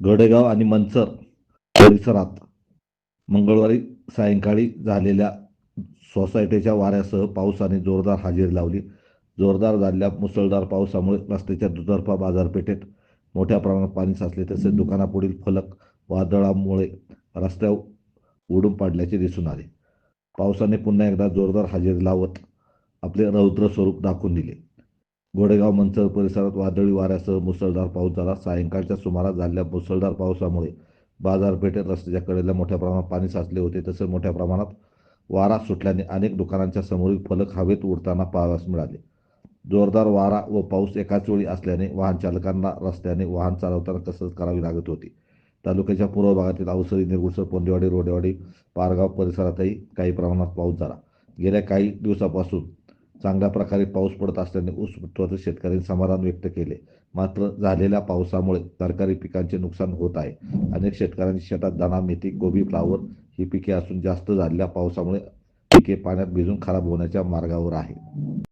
गडेगाव आणि मंचर परिसरात मंगळवारी सायंकाळी झालेल्या सोसायटीच्या वाऱ्यासह पावसाने जोरदार हजेरी लावली. जोरदार झालेल्या मुसळधार पावसामुळे रस्त्याच्या दुतर्फा बाजारपेठेत मोठ्या प्रमाणात पाणी साचले. तसेच दुकानापुढील फलक वादळामुळे रस्त्यावर उडून पडल्याचे दिसून आले. पावसाने पुन्हा एकदा जोरदार हजेरी लावत आपले रौद्र स्वरूप दाखवून दिले. गोडेगाव मंचर परिसरात वादळी वाऱ्यासह मुसळधार पाऊस झाला. सायंकाळच्या सुमारास झालेल्या मुसळधार पावसामुळे बाजारपेठेत रस्त्याच्या कडेला मोठ्या प्रमाणात पाणी साचले होते. तसेच मोठ्या प्रमाणात वारा सुटल्याने अनेक दुकानांच्या समोरील फलक हवेत उडताना पाहावयास मिळाले. जोरदार वारा व पाऊस एकाच वेळी असल्याने वाहन चालकांना रस्त्याने वाहन चालवताना कसरत करावी लागत होती. तालुक्याच्या पूर्व भागातील अवसरी निरगुडसर पोंदेवाडी रोडेवाडी पारगाव परिसरातही काही प्रमाणात पाऊस झाला. गेल्या काही दिवसापासून चांगल्या प्रकारे पाऊस पडत असल्याने ऊस उत्पादक शेतकऱ्यांनी समाधान व्यक्त केले. मात्र झालेल्या पावसामुळे तरकारी पिकांचे नुकसान होत आहे. अनेक शेतकऱ्यांच्या शेतात दाणा मेथी गोबी फ्लावर ही पिके असून जास्त झालेल्या पावसामुळे पिके पाण्यात भिजून खराब होण्याच्या मार्गावर आहे.